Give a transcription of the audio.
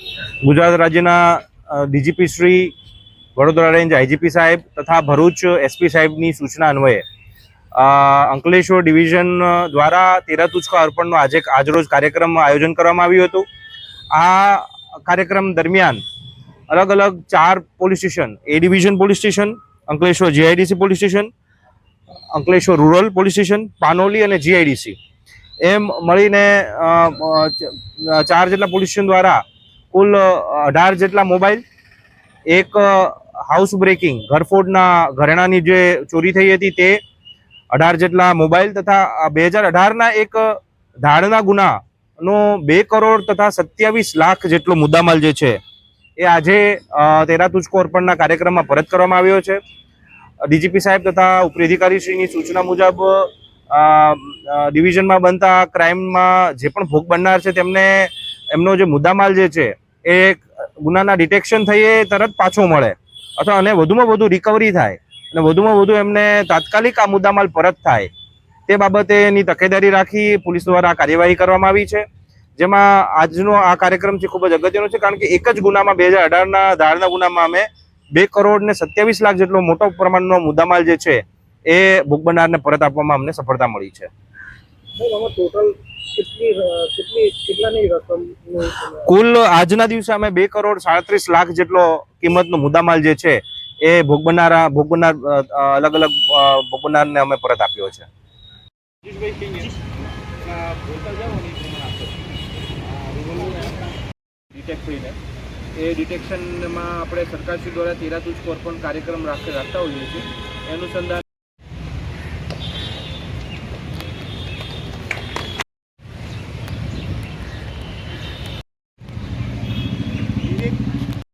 ગુજરાત રાજ્યના DGP Shri Vadodara range IGP સાહેબ તથા ભરૂચ એસપી સાહેબની સૂચના અન્વયે અંકલેશ્વર ડિવિઝન દ્વારા તેરા અર્પણનો આજે આજરોજ કાર્યક્રમ આયોજન કરવામાં આવ્યું હતું. આ કાર્યક્રમ દરમિયાન અલગ અલગ ચાર police station, A division police station, Ankleshwar GIDC police station, Ankleshwar rural police station, Panoli અને જીઆઈડીસી. એમ મળીને ચાર જેટલા પોલીસ સ્ટેશન દ્વારા કુલ અઢાર જેટલા મોબાઈલ. એક હાઉસ બ્રેકિંગ ઘરફોડના ઘરેણાની જે ચોરી થઈ હતી તે અઢાર જેટલા મોબાઈલ તથા બે હજાર અઢારના એક ધાડના ગુનાનો બે કરોડ તથા સત્યાવીસ લાખ જેટલો મુદ્દામાલ જે છે એ આજે તેરા તુજકો અર્પણના કાર્યક્રમમાં પરત કરવામાં આવ્યો છે. ડીજીપી સાહેબ તથા ઉપરી અધિકારીશ્રીની સૂચના મુજબ ડિવિઝનમાં બનતા ક્રાઇમમાં જે પણ ભોગ બનનાર છે તેમને, એમનો જે મુદ્દામાલ જે છે એ ગુનાના ડિટેક્શન થઈએ તરત પાછો મળે. અથવા અને વધુમાં વધુ રિકવરી થાય. અને વધુમાં વધુ એમને તાત્કાલિક આ મુદ્દામાલ પરત થાય. તે બાબતે એની તકેદારી રાખી પોલીસ દ્વારા કાર્યવાહી કરવામાં આવી છે. જેમાં આજનો આ કાર્યક્રમ છે ખૂબ જ અગત્યનો છે, કારણ કે એક જ ગુનામાં બે હજાર અઢારના ધારના ગુનામાં અમે બે કરોડ ને સત્યાવીસ લાખ જેટલો મોટો પ્રમાણનો મુદ્દામાલ જે છે, એ ભોગ પરત આપવામાં અમને સફળતા મળી છે. ટોટલ કેટલી કેટલી કેટલાની રકમનું કુલ આજના દિવસે અમે બે કરોડ સાડત્રીસ લાખ જેટલો કિંમતનો મુદ્દામાલ જે છે એ ભોગ બનનારા ભોગ બનનાર અ, અલગ અલગ ભોગ બનનારને અમે પરત આપ્યો છે. ડિટેક્ટ થઈને. એ ડિટેક્શનમાં આપણે સરકારશ્રી દ્વારા તેરા સ્કોર પણ કાર્યક્રમ રાખ- રાખતા હોઈએ છીએ. એનું અનુસંધાને